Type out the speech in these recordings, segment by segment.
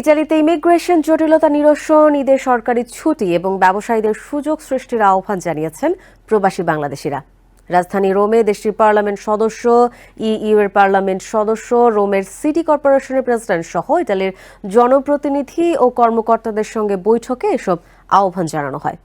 ইতালিতে ইমিগ্রেশন জটিলতা নিরসন, ঈদের সরকারি ছুটি এবং ব্যবসায়ীদের সুযোগ সৃষ্টির আহ্বান জানিয়েছেন প্রবাসী বাংলাদেশিরা। রাজধানী রোমে দেশটির পার্লামেন্ট সদস্য, ইইউ এর পার্লামেন্ট সদস্য, রোমের সিটি কর্পোরেশনের প্রেসিডেন্ট সহ ইতালির জনপ্রতিনিধি ও কর্মকর্তাদের সঙ্গে বৈঠকে এসব আহ্বান জানানো হয়।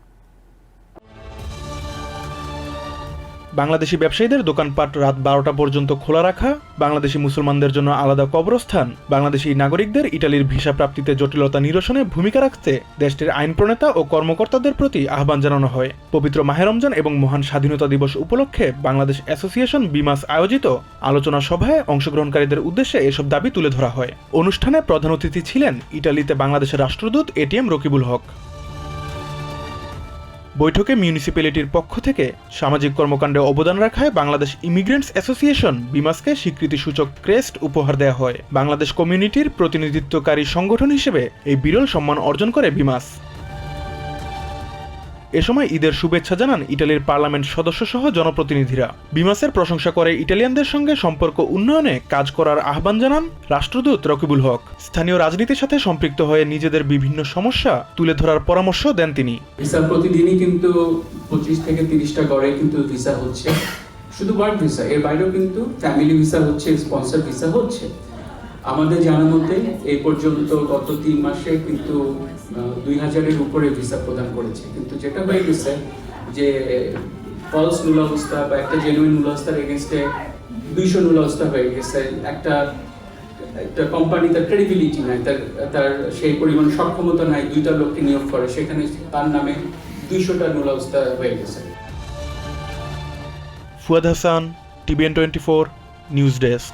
বাংলাদেশি ব্যবসায়ীদের দোকানপাট রাত বারোটা পর্যন্ত খোলা রাখা, বাংলাদেশি মুসলমানদের জন্য আলাদা কবরস্থান, বাংলাদেশি নাগরিকদের ইটালির ভিসা প্রাপ্তিতে জটিলতা নিরসনে ভূমিকা রাখতে দেশটির আইন প্রণেতা ও কর্মকর্তাদের প্রতি আহ্বান জানানো হয়। পবিত্র মাহে রমজান এবং মহান স্বাধীনতা দিবস উপলক্ষে বাংলাদেশ অ্যাসোসিয়েশন বিমাস আয়োজিত আলোচনা সভায় অংশগ্রহণকারীদের উদ্দেশ্যে এসব দাবি তুলে ধরা হয়। অনুষ্ঠানে প্রধান অতিথি ছিলেন ইটালিতে বাংলাদেশের রাষ্ট্রদূত এটিএম রকিবুল হক। বৈঠকে মিউনিসিপ্যালিটির পক্ষ থেকে সামাজিক কর্মকাণ্ডে অবদান রাখায় বাংলাদেশ ইমিগ্রেন্টস অ্যাসোসিয়েশন, বিমাসকে স্বীকৃতিসূচক ক্রেস্ট উপহার দেওয়া হয়। বাংলাদেশ কমিউনিটির প্রতিনিধিত্বকারী সংগঠন হিসেবে এই বিরল সম্মান অর্জন করে বিমাস। এ সময় ঈদের শুভেচ্ছা জানান ইটালির পার্লামেন্ট সদস্য সহ জনপ্রতিনিধিরা। বিমাসের প্রশংসা করে ইটালিয়ানদের সঙ্গে সম্পর্ক উন্নয়নে কাজ করার আহ্বান জানান রাষ্ট্রদূত রকিবুল হক। স্থানীয় রাজনীতির সাথে সম্পৃক্ত হয়ে নিজেদের বিভিন্ন সমস্যা তুলে ধরার পরামর্শ দেন তিনি। ভিসা প্রতিদিনই কিন্তু পঁচিশ থেকে তিরিশটা কিন্তু ভিসা হচ্ছে। শুধু ওয়ার্ক ভিসা এর বাইরেও কিন্তু ফ্যামিলি ভিসা হচ্ছে স্পন্সর ভিসা হচ্ছে। আমাদের জানা মতে এই পর্যন্ত গত তিন মাসে কিন্তু দুই হাজারের উপরে ভিসা প্রদান করেছে। কিন্তু যেটা হয়ে গেছে যে ফলস মূলাবস্থা বা একটা জেনুইন মূলাবস্থার এগেনস্টে দুইশো মূলাবস্থা হয়ে গেছে। একটা একটা কোম্পানি তার ক্রেডিবিলিটি নাই, তার তার সেই পরিমাণ সক্ষমতা নাই, দুইটা লোককে নিয়োগ করে, সেখানে তার নামে দুইশোটা মূলাবস্থা হয়ে গেছে। Fuad Hasan, TVN twenty four, news desk.